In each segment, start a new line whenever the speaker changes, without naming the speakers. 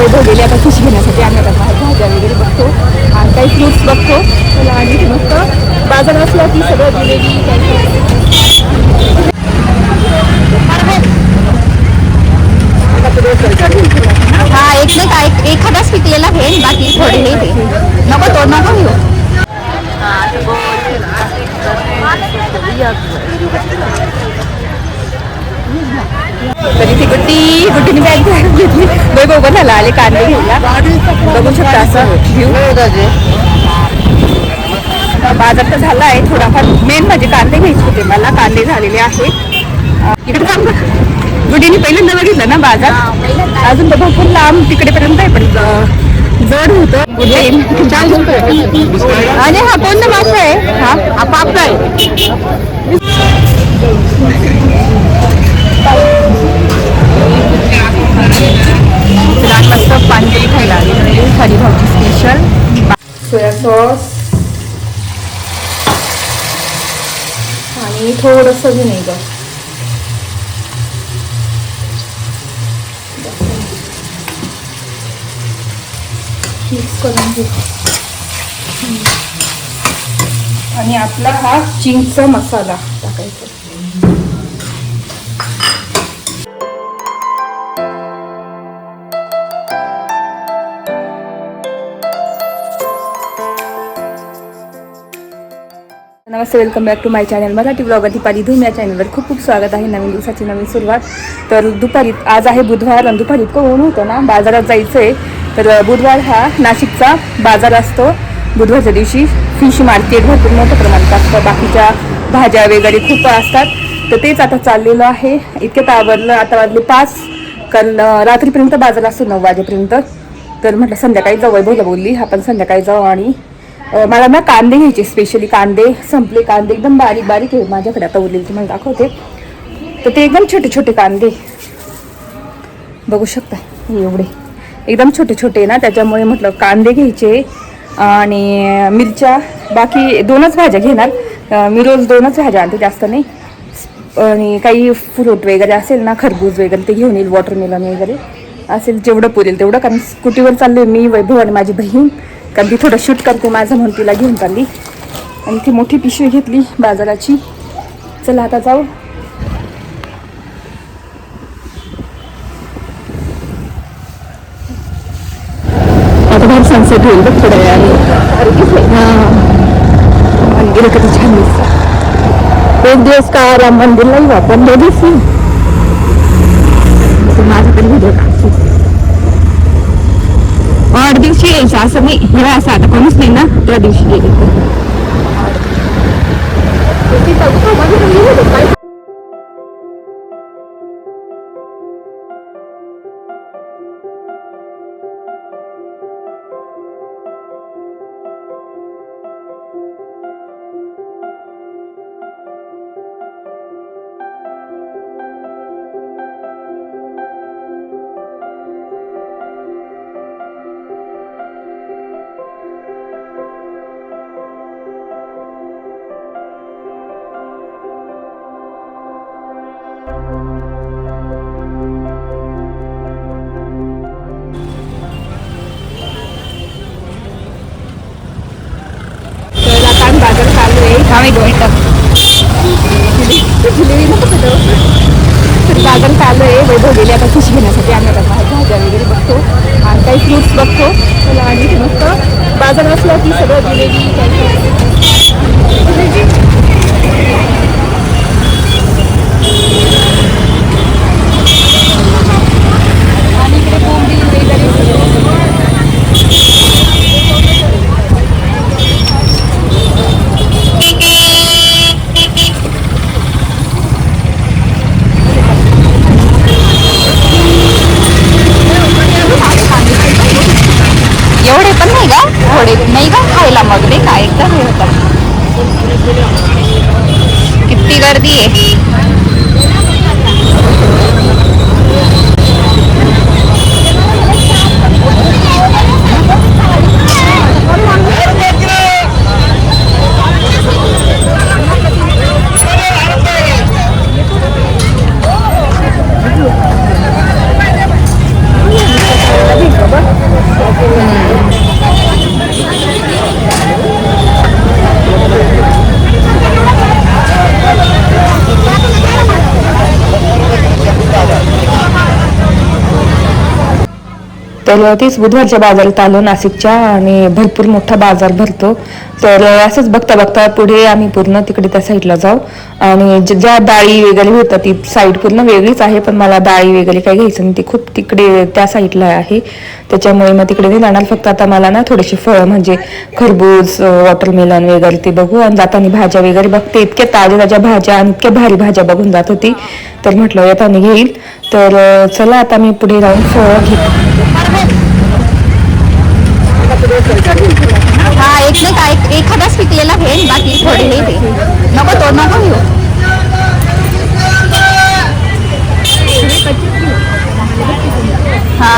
वैभव गेले आता फिश घेण्यासाठी आम्ही आता बाहेर भाज्या वगैरे बघतो आणि काही फ्रुट्स बघतो. चला आणि मस्त बाजार असला की सगळं जिलेबी काही
हा एक नाही का एक एखादाच पिकलेला घे बाकी थोडे हे घे. नको तो नको घेऊ.
तरी ती गुड्डी गुड्डीने बॅग घेतली वैभव झाला आले कांदे घ्यायला. बघू शकता असं घेऊ बाजार तर झाला आहे थोडाफार मेन म्हणजे कांदे घ्यायचे होते मला. कांदे झालेले आहेत इकडे थांब. गुडीने पहिल्यांदा बघितलं ना बाजार? अजून तर भरपूर लांब तिकडेपर्यंत आहे पण जड होतं. आणि हा कोणता मासा आहे? हा? हा पापड आहे. तुला मस्त पाणीपुरी खायला आली म्हणजे भाऊची स्पेशल सोया सॉस आणि थोडंसं विनेगर मिक्स करून घेऊ. आणि आपला हा चिंगचा मसाला टाकायचा. नमस्ते welcome back to my channel Marathi blogger Deepali Dhoom या चॅनलवर खूप खूप स्वागत आहे. नवीन दिवसाची नवीन सुरुवात. तर दुपारी आज आहे बुधवार आणि दुपारी इतकं ऊन होतं ना? बाजारात जायचं आहे तर बुधवार हा नाशिकचा बाजार असतो. बुधवारच्या दिवशी फिश मार्केट भरपूर मोठ्या प्रमाणात असतं. बाकीच्या भाज्या वगैरे खूप असतात. तर तेच आता चाललेलं आहे. इतक्यात आवडलं आता वाजले पाच. कारण रात्रीपर्यंत बाजार असतो नऊ वाजेपर्यंत. तर म्हटलं संध्याकाळी जाऊ वैभवला बोलली आपण संध्याकाळी जाऊ आणि मला ना कांदे घ्यायचे स्पेशली कांदे संपले कांदे एकदम बारीक बारीक आहे. माझ्याकडे आता उरलेले तुम्हाला दाखवते. तर ते एकदम छोटे छोटे कांदे. बघू शकता एवढे. एकदम छोटे छोटे ना त्याच्यामुळे म्हटलं कांदे घ्यायचे आणि मिरच्या. बाकी दोनच भाज्या घेणार. मी रोज दोनच भाज्या आणते जास्त नाही. आणि काही फ्रूट वगैरे असेल ना खरबूज वगैरे ते घेऊन येईल वॉटरमेलन वगैरे. असेल जेवढं पुरेल तेवढं. कारण स्कूटीवर चालले मी वैभव आणि माझी बहीण. कारण ती थोडं शूट करते माझं म्हणून तिला घेऊन चालली. आणि ती मोठी पिशवी घेतली बाजाराची. चला आता जाऊ. आता बाहेर सनसेट होईल बघ थोड्या वेळाने. मंदिर किती छान दिसतं एक दिवस का राम मंदिरला येऊ आपण? दोघीच नाही माझा तरी व्हिडिओ काढते आठ दिवशी यायचं असं नाही हे असं आता कोणीच नाही ना त्या दिवशी गेले. आम्ही दोन जिलेबी नको खातो. तर बाजारात आलो आहे वैभव गेले आता फिश घेण्यासाठी. आम्ही आता बाहेर भाज्या वगैरे बघतो आणि काही फ्रुट्स बघतो. आणि मस्त बाजार असला की सगळं जिलेबी काही तर तेच बुधवारच्या बाजारात आलो नाशिकच्या आणि भरपूर मोठा बाजार भरतो. तर असंच बघता बघता पुढे आम्ही पूर्ण तिकडे त्या साईडला जाऊ. आणि ज्या डाळी वगैरे होतात ती साईड पूर्ण वेगळीच आहे पण मला डाळी वगैरे काही घ्यायचं नाही. ती खूप तिकडे त्या साईडला आहे. त्याच्यामुळे मग तिकडे नाही जाणार. फक्त आता मला ना थोडेसे फळं म्हणजे खरबूज वॉटरमेलन वगैरे ते बघू. आणि जाताना भाज्या वगैरे बघते. इतक्या ताज्या ताज्या भाज्या आणि इतक्या भारी भाज्या बघून जात होती. तर म्हटलं येताना घेईल. तर चला आता मी पुढे राहून फळं घेते.
हा एक का? एक एखादाच पिकलेला घेईन बाकी थोडे नको तो नको घेऊ हा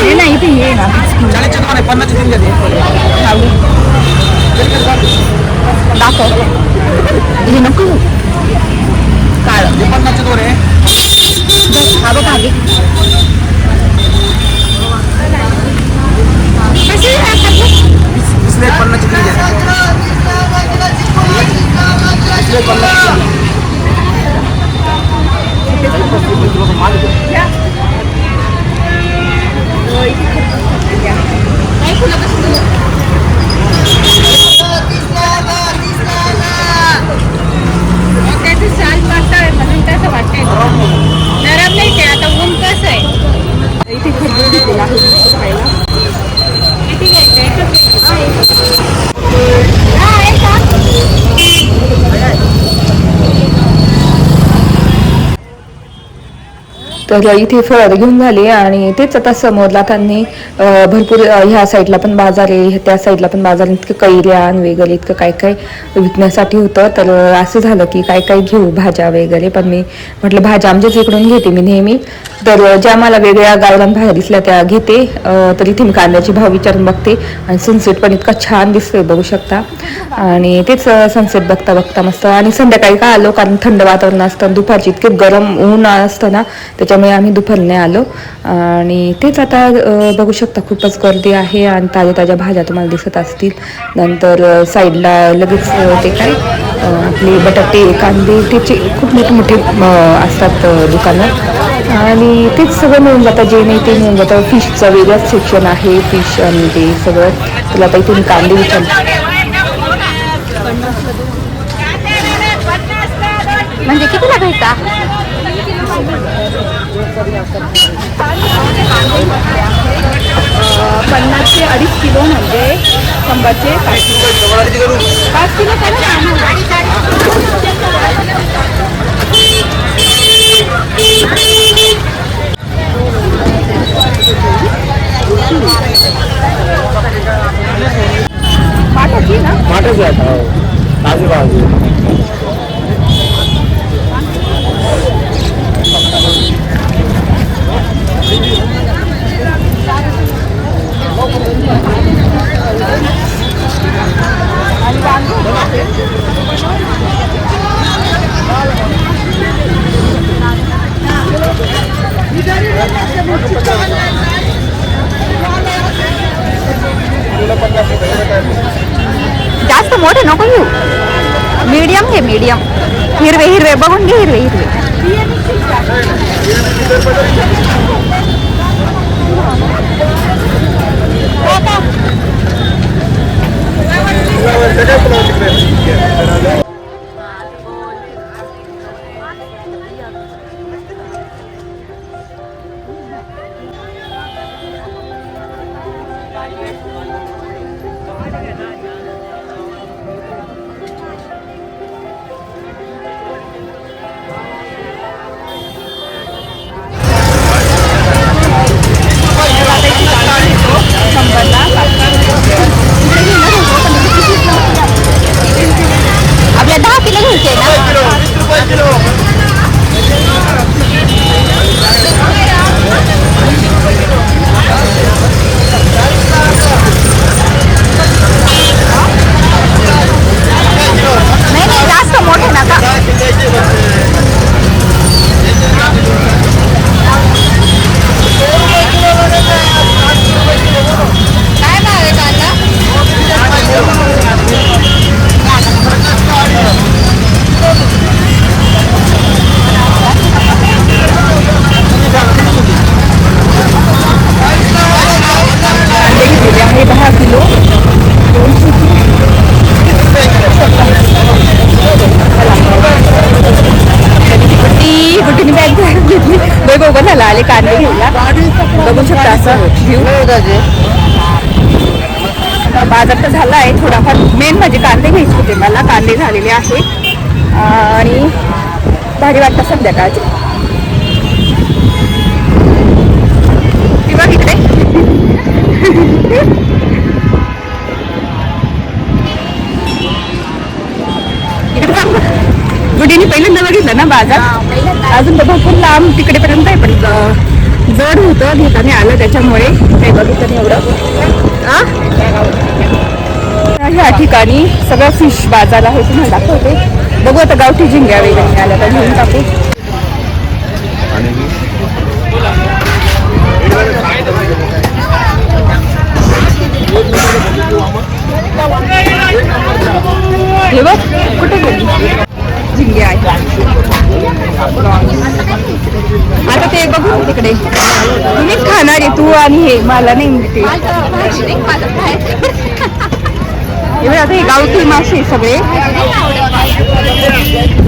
हे नाही ते हे ना
चाळीसचे दोन आहे पन्नासचे तीन घेते
दाखव हे नको घेऊ काळ
हे पन्नासचे दोन आहे
हा बघ आली कशी
इसले एक पन्नासचे तीन घेते इसले एक पन्नासचे तीन घे.
त्याचं साल पातळ आहे म्हणून तसं वाटतंय नरम नाही ते आता ऊन कसं आहे
इथे खरबूज घेतलेला आहे मस्त खायला
किती घ्यायचं एकच घ्यायचं हा, आहे का?
तर इथे फळं घेऊन झाले आणि तेच आता समोरला त्यांनी भरपूर ह्या साईडला पण बाजार आहे त्या साईडला पण बाजार इतकं कैऱ्या आणि वगैरे इतकं काय काय विकण्यासाठी होतं. तर असं झालं की काय काय घेऊ भाज्या वगैरे. पण मी म्हटलं भाज्या आमच्याच इकडून घेते मी नेहमी. तर ज्या मला वेगळ्या गावरान भाज्या दिसल्या त्या घेते. तर इथे मी कांद्याची भाव विचारून बघते. आणि सनसेट पण इतका छान दिसतोय बघू शकता. आणि तेच सनसेट बघता बघता मस्त. आणि संध्याकाळी का आलो कारण थंड वातावरण असतं दुपारची इतके गरम ऊन असतं ना त्याच्या त्यामुळे आम्ही दुपारने आलो. आणि तेच आता बघू शकता खूपच गर्दी आहे आणि ताज्या ताज्या भाज्या तुम्हाला दिसत असतील. नंतर साईडला लगेच ते काय आपले बटाटे कांदे त्याचे खूप मोठे मोठे असतात दुकानात. दुकानं आणि तेच सगळं मिळून जातं जे नाही ते मिळून जातं. फिशचं वेगळंच सेक्शन आहे फिश आणि ते सगळं. तुला आता इथून कांदे विचार.
म्हणजे कितीला भेटता?
पन्नासचे अडीच किलो म्हणजे शंभरचे पाच किलो. पाच किलो करा.
మీడియం ఏ మీడియం ఇరవై ఇరవై బాగుండి ఇరవై ఇరవై
Thank you. असं व्ह्यू बाजार तर झाला आहे थोडाफार मेन म्हणजे कांदे घ्यायचे होते मला कांदे झालेले आहेत. आणि भारी वाटतं संध्याकाळचे. बघ इकडे. गुडीने पहिल्यांदा बघितलं ना बाजार? अजून तर भरपूर लांब तिकडेपर्यंत आहे पण जड होतं घेताना आलं त्याच्यामुळे. काही बघितलं नाही एवढं. आ? ह्या ठिकाणी सगळं फिश बाजार आहे तुम्हाला दाखवते. बघू आता गावठी झिंग्या वगैरे आल्या तर घेऊन टाकू. हे बघ कुठे गेली? झिंगे आहे. आता ते बघू तिकडे तुम्हीच खाणार आहे तू आणि हे मला नाही एवढे आता हे गावठी मासे सगळे.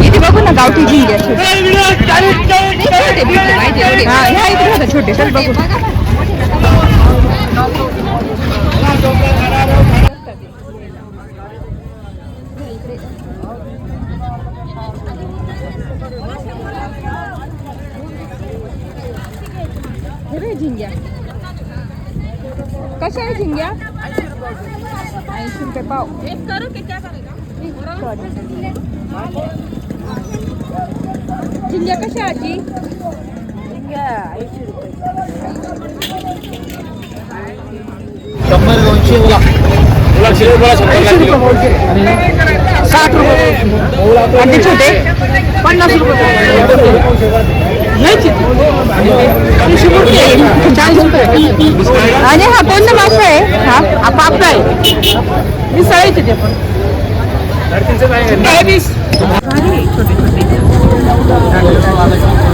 इथे बघू ना गावठी झिंगे छोटे. हा, ह्या छोटे चल बघू. हे बघ झिंग्या कशा आहे झिंग्या ऐंशी रुपये पाव झिंग्या कशा आजी ऐंशी रुपये
शंभर दोनशे बोला बोला शिल्लक बोला शंभर
साठ रुपये आणि ते छोटे पन्नास रुपये आणि हा कोणता मासा आहे हा हा पापडा आहे मिसळायचे ते पण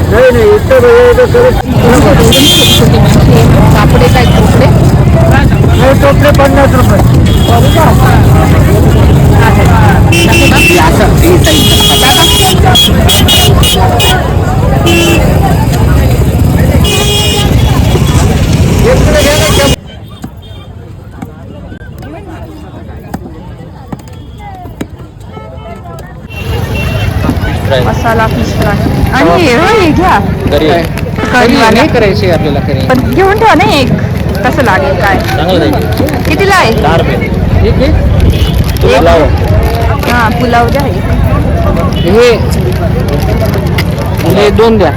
नाही नाही
पापडे काय कोपडे
टोपले पन्नास रुपये.
मसाला फ़िश फ्राय आणि हे हे घ्या कढीवाला.
करायची आपल्याला करी
पण घेऊन ठेवा ना एक कसं लागेल काय कितीला आहे
दहा रुपये
पुलाव। द्या हे.
हे दोन द्या.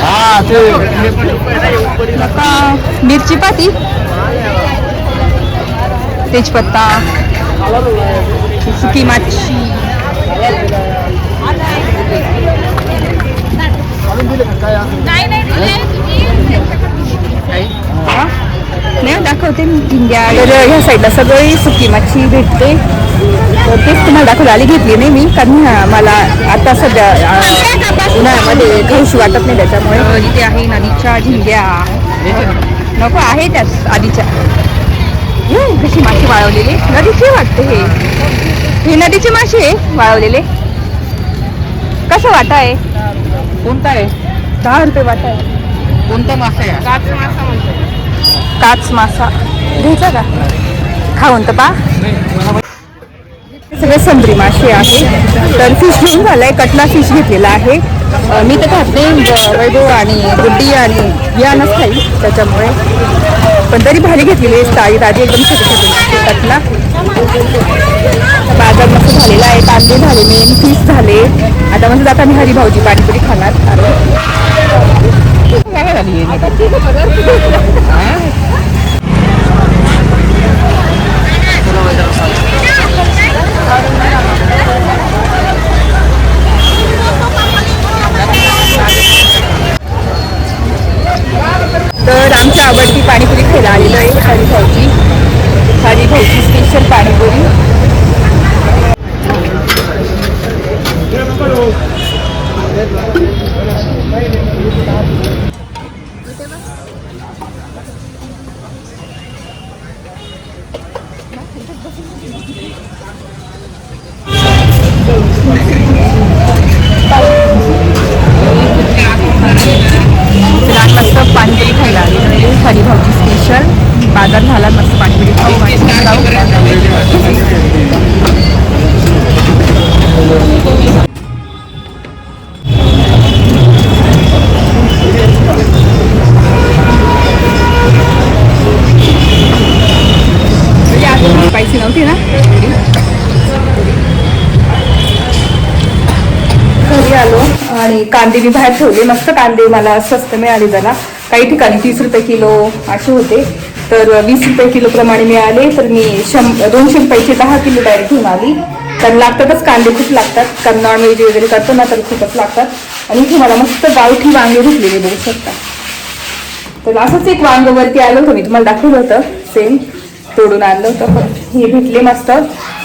हा ते.
मिरची पाती. तेजपत्ता. सुकी मच्छी हा? नाही दाखवते मी. इंडिया ह्या साईडला सगळी सुकी मच्छी भेटते. तर तेच तुम्हाला दाखवलं आली घेतली नाही मी कारण हा, मला आता सध्या उन्हाळ्यामध्ये खाऊशी वाटत नाही त्याच्यामुळे. इथे आहे नदीच्या झिंग्या. नको आहे त्याच आधीच्या. कशी माशी वाळवलेली? नदीची वाटते हे. हे नदीचे मासे आहे वाळवलेले. कसं वाटा आहे?
कोणता आहे?
दहा रुपये वाटा आहे.
कोणता मासा आहे?
काच मासा घ्यायचा का? खाऊन तर पा सगळे संत्री मासे आहे. तर फिश घेऊन झालंय कटला फिश घेतलेला आहे. मी तर खाते वैभव आणि गुड्डी आणि यानच खाई त्याच्यामुळे. पण तरी भारी घेतलेली आहे ताजी ताजी एकदम छोटे छोटे कटला. बाजार मस्त झालेला आहे कांदे झाले मेन फिश झाले. आता म्हणजे जाता मी हरिभाऊची पाणीपुरी खाणार.
काय
कांदे मी बाहेर ठेवले. मस्त कांदे मला स्वस्त मिळाले जरा. काही ठिकाणी तीस रुपये किलो असे होते. तर वीस रुपये किलो प्रमाणे मिळाले. तर मी शं दोनशे रुपयाचे दहा किलो डायरेक्ट घेऊन आली. तर लागतातच कांदे खूप लागतात. कारण नॉनव्हेज वगैरे करतो ना तर खूपच लागतात. आणि इथे मला मस्त गावठी वांगे घेतलेले बघू शकता. तर असंच एक वांगं वरती आलं होतं. मी तुम्हाला दाखवलं होतं. सेम तोडून आणलं होतं. पण हे भेटले मस्त.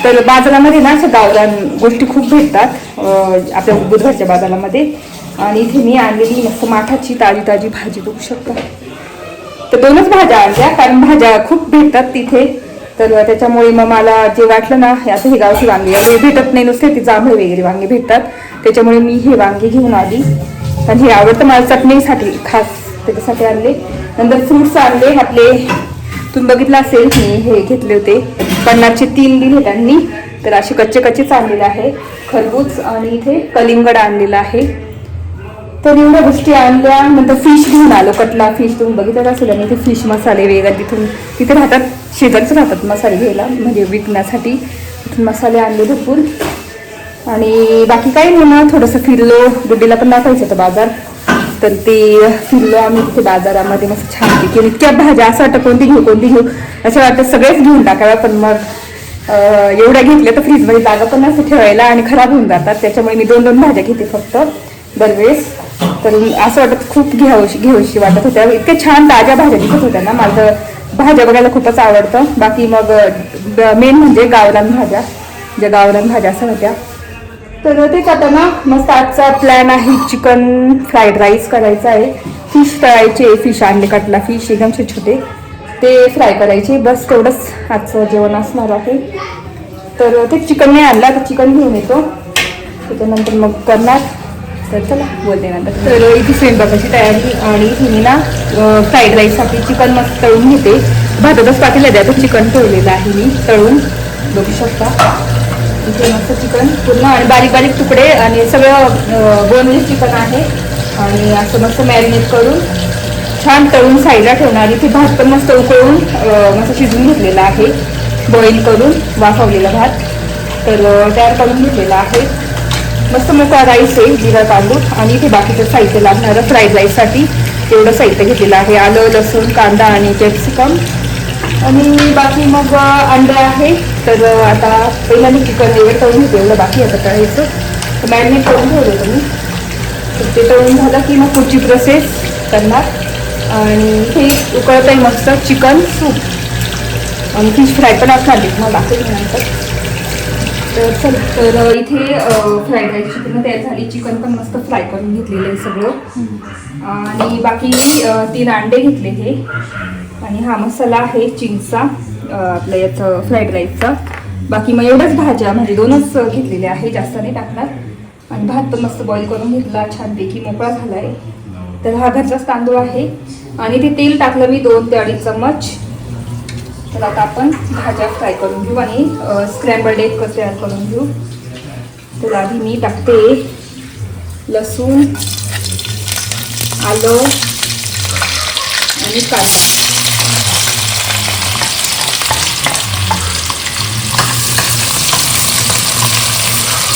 तर बाजारामध्ये ना अशा गावरान गोष्टी खूप भेटतात. आपल्या बुधवारच्या बाजारामध्ये. आणि इथे मी आणलेली मस्त माठाची ताजी ताजी भाजी बघू शकता. तर दोनच भाज्या आणल्या कारण भाज्या खूप भेटतात तिथे. तर त्याच्यामुळे मग मला जे वाटलं ना हे आता हे गावची वांगे वगैरे भेटत नाही नुसते ती जांभळे वगैरे वांगे भेटतात. त्याच्यामुळे मी हे वांगे घेऊन आली. आणि हे आवडतं मला चटणीसाठी खास त्याच्यासाठी आणले. नंतर फ्रुट्स आणले आपले. तुम्ही बघितलं असेल मी हे घेतले होते. पन्नासचे तीन दिले त्यांनी. तर असे कच्चे कच्चेच आणलेले आहे. खरबूज आणि इथे कलिंगड आणलेलं आहे. तर एवढ्या गोष्टी आणल्या नंतर फिश घेऊन आलो कटला फिश तुम्ही बघितलं असेल आणि ते फिश मसाले वगैरे तिथून तिथे राहतात शेजारच राहतात मसाले घ्यायला म्हणजे विकण्यासाठी. तिथून मसाले आणले भरपूर. आणि बाकी काही नाही ना थोडंसं फिरलो. गुड्डीला पण दाखवायचं होतं बाजार. तर ते फिरलो आम्ही तिथे बाजारामध्ये मस्त छान केली इतक्या भाज्या असं वाटतं कोणती घेऊ कोणती घेऊ. असं वाटतं सगळेच घेऊन टाकाव्या पण मग एवढ्या घेतल्या तर फ्रीजमध्ये जागा पण असं ठेवायला आणि खराब होऊन जातात. त्याच्यामुळे मी दोन दोन भाज्या घेते फक्त दरवेळेस. तर असं वाटत खूप घ्यावशी घेऊशी वाटत होत्या. इतक्या छान ताज्या भाज्या दिसत होत्या ना. माझं भाज्या बघायला खूपच आवडतं. बाकी मग मेन म्हणजे गावरान भाज्या. ज्या गावरान भाज्या असं होत्या. तर ते आता ना मस्त आजचा प्लॅन आहे. चिकन फ्राईड राईस करायचा आहे. फिश फ्रायचे फिश आणले कटला फिश एकदम छोटे छोटे ते फ्राय करायचे. बस तेवढंच आजचं जेवण असणार आहे. तर ते चिकन नाही आणला. तर चिकन घेऊन येतो. त्याच्यानंतर मग करणार. तर चला बोलते नंतर. तर इथे स्वयंपाकाची तयारी आणि हिनीला मी ना फ्राईड राईससाठी चिकन मस्त तळून घेते. भातातच पाठीला द्या तर चिकन ठेवलेलं आहे मी तळून. बघू शकता. इथे मस्त चिकन पूर्ण आणि बारीक बारीक तुकडे आणि सगळं बोनलेस चिकन आहे. आणि असं मस्त मॅरिनेट करून छान तळून साईडला ठेवणार. इथे भात पण मस्त उकळून मस्त शिजवून घेतलेला आहे. बॉईल करून वाफवलेला भात. तर तयार करून घेतलेला आहे. मस्त मोकळा राईस आहे जिरा तांदूळ आणि इथे बाकीचं साहित्य लागणारं फ्राईड राईससाठी तेवढं साहित्य घेतलेलं आहे. आलं लसूण कांदा आणि कॅप्सिकम आणि बाकी मग अंडे आहे. तर आता पहिला मी चिकन वगैरे तळून घेते एवढं बाकी आता तळायचं. मॅरिनेट करून ठेवलं तुम्ही तर ते तळून झालं की मग पुढची प्रोसेस करणार. आणि हे उकळत आहे मस्त चिकन सूप आणि फिश फ्राय पण असणार ते. तुम्हाला नंतर. तर चल तर इथे फ्राईड राईसची पूर्ण तयार झाली. चिकन पण मस्त फ्राय करून घेतलेलं आहे सगळं. आणि बाकी तीन अंडे घेतले हे. आणि हा मसाला आहे चिंगचा आपल्या याचं फ्राईड राईसचा बाकी मग एवढ्याच भाज्या म्हणजे दोनच घेतलेल्या आहे जास्त नाही टाकणार. आणि भात पण मस्त बॉईल करून घेतला छानपैकी मोकळा झाला आहे तर हा घरचाच तांदूळ आहे. आणि ते तेल टाकलं मी दोन ते अडीच चम्मच. तर आता आपण भाज्या फ्राय करून घेऊ आणि स्क्रॅम्बल्ड एग कसं तयार करून घेऊ. तर आधी मी टाकते. लसूण आलं आणि कांदा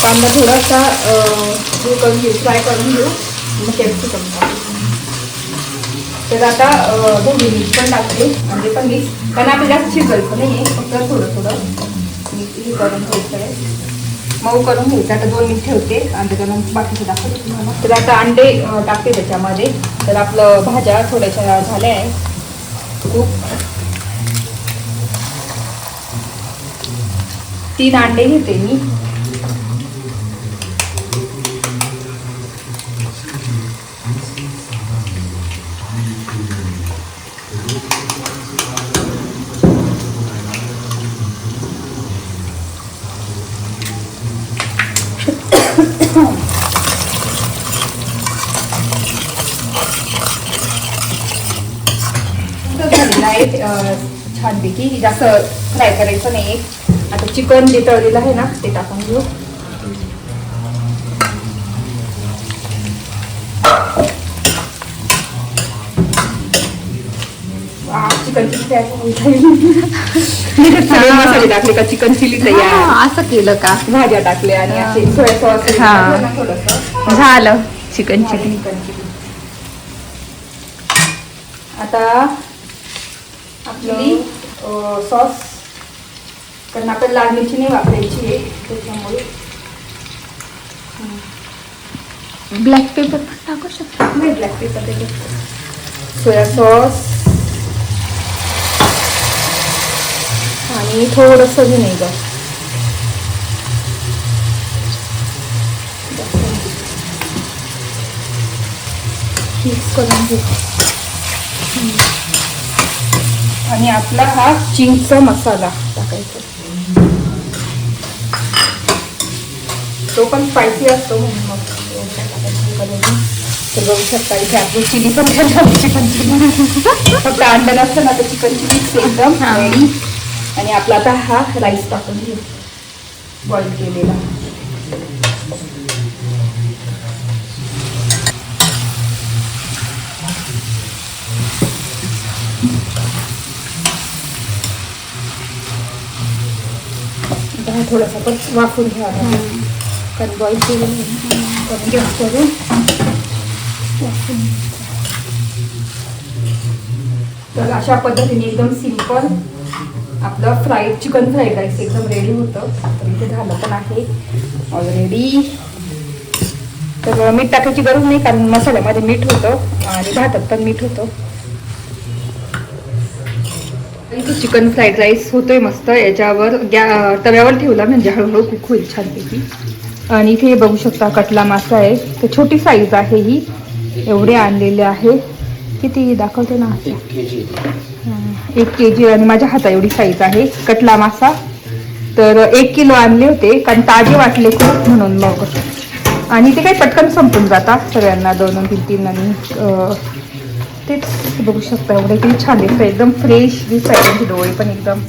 कांदा थोडासा हे करून घेऊ फ्राय करून घेऊ. मग कॅप्सिकम टाकू. तर आता अं, मीठ पण टाकते म्हणजे पण मीठ कारण आपल्याला जास्त शिजवायचं नाही आहे फक्त थोडं थोडं. मीठ हे करून घ्यायचं आहे मऊ करून घ्यायचं. आता दोन मिनिट ठेवते. आणि करून बाकीचं दाखवते तुम्हाला. तर आता अंडे टाकते त्याच्यामध्ये. तर आपलं भाज्या थोड्याशा झाल्या आहे खूप. तीन अंडे घेते मी मस्त झालेलं आहे अं, जास्त फ्राय करायचं नाही आता चिकन जे तळलेलं आहे ना ते टाकून घेऊ. चिकन चिली सगळे मसाले टाकले का? चिकन चिली तयार?
असं केलं का?
भाज्या टाकल्या आणि असे सोया सॉस
हा.
थोडस.
झालं. Chicken chilli.
Chicken chilli. आता आपली सॉस कारण आपण लाल मिरची नाही वापरायची आहे त्याच्यामुळे.
ब्लॅक पेपर पण टाकू शकतो?
नाही ब्लॅक पेपर त्याच्यात सोया सॉस आणि थोडंसं विनेगर मिक्स करून घेऊ. आणि आपला हा चिंगचा मसाला टाकायचा तो पण स्पायसी असतो मग. तर बघू शकता इथे आपली चिली पण झाली चिकन चिली फक्त अंडा नसतं ना तर चिकन चिली एकदम. आणि आपला आता हा राईस टाकून घेऊ बॉईल केलेला थोडासा पण वाफून घ्यावा कारण बॉईल आहे. करून गॅस करून. वाफून. तर अशा पद्धतीने एकदम सिंपल आपलं फ्राईड चिकन फ्राईड राईस एकदम रेडी होतं. तर इथे झालं पण आहे. ऑलरेडी तर मीठ टाकायची गरज नाही कारण मसाल्यामध्ये मीठ होतं आणि भातात पण मीठ होतं इथे चिकन फ्राईड राईस होतोय मस्त याच्यावर गॅ तव्यावर ठेवला म्हणजे हळूहळू कुक होईल छानपैकी. आणि इथे बघू शकता कटला मासा आहे. तर छोटी साईज आहे ही. एवढे आणलेले आहे. किती दाखवते ना?
एक के जी
आणि माझ्या हाता एवढी साईज आहे. कटला मासा. तर एक किलो आणले होते कारण ताजे वाटले खूप म्हणून मग. आणि ते काही पटकन संपून जातात सगळ्यांना दोन दोन तीन तीन आणि तेच बघू शकता एवढे किती छान दिसतं एकदम फ्रेश दिसत आहे त्यांचे डोळे पण एकदम.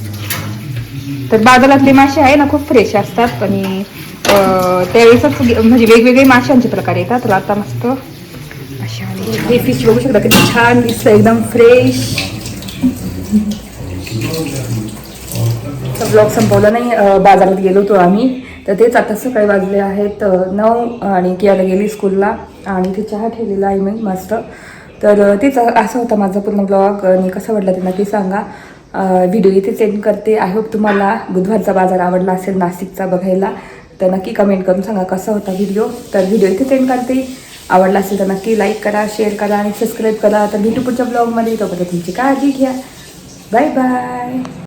तर बाजारातले मासे आहे ना खूप फ्रेश असतात आणि त्यावेळेसच म्हणजे वेगवेगळे माशांचे प्रकार येतात. तर आता मस्त अशा हे फिश बघू शकता किती छान दिसतं एकदम फ्रेश ब्लॉग संपवला नाही बाजारात गेलो होतो आम्ही. तर तेच आता सकाळी वाजले आहेत नऊ आणि कियाला गेली स्कूलला आणि ते चहा ठेवलेला आहे मी मस्त. तर तेच असं होता माझा पूर्ण ब्लॉग. आणि कसा वाटला ते नक्की सांगा व्हिडिओ इथे सेंड करते. आय होप तुम्हाला बुधवारचा बाजार आवडला असेल नाशिकचा बघायला तर नक्की कमेंट करून सांगा कसा होता व्हिडिओ. तर व्हिडिओ इथे सेंड करते. आवडला असेल तर नक्की लाईक करा शेअर करा आणि सबस्क्राईब करा. तर भेटू पुढच्या ब्लॉगमध्ये. तोपर्यंत तुमची काळजी घ्या. Bye bye